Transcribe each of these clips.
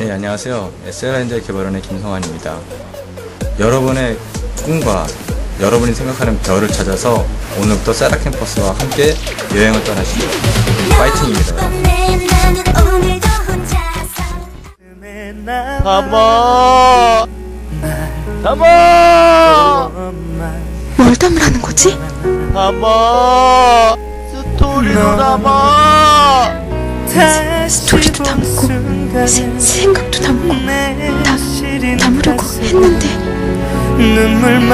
네, 안녕하세요. SLNJ 개발원의 김성환입니다. 여러분의 꿈과 여러분이 생각하는 별을 찾아서 오늘부터 세라 캠퍼스와 함께 여행을 떠나시죠. 파이팅입니다. 담아 담아 뭘 담으라는 거지? 담아 스토리로 담아 스토리도 담고 세- 생각도 담고 다 담으려고 했는데. 눈물만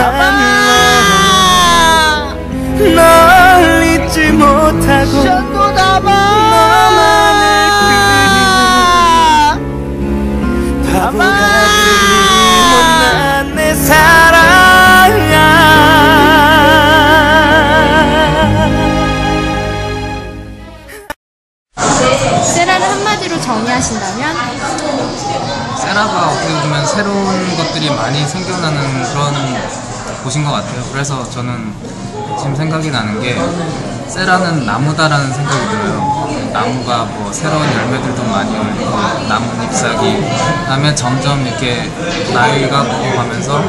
널 잊지 못하고 션도 담아 바보 한마디로 정의하신다면 세라가 어떻게 보면 새로운 것들이 많이 생겨나는 그런 곳인 것 같아요. 그래서 저는 지금 생각이 나는 게 세라는 나무다라는 생각이 들어요. 나무가 뭐 새로운 열매들도 많이 열리고 나무 잎사귀 그다음에 점점 이렇게 나이가 먹어가면서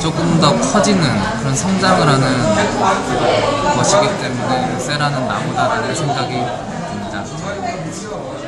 조금 더 커지는 그런 성장을 하는 것이기 때문에 세라는 나무다라는 생각이 希望我。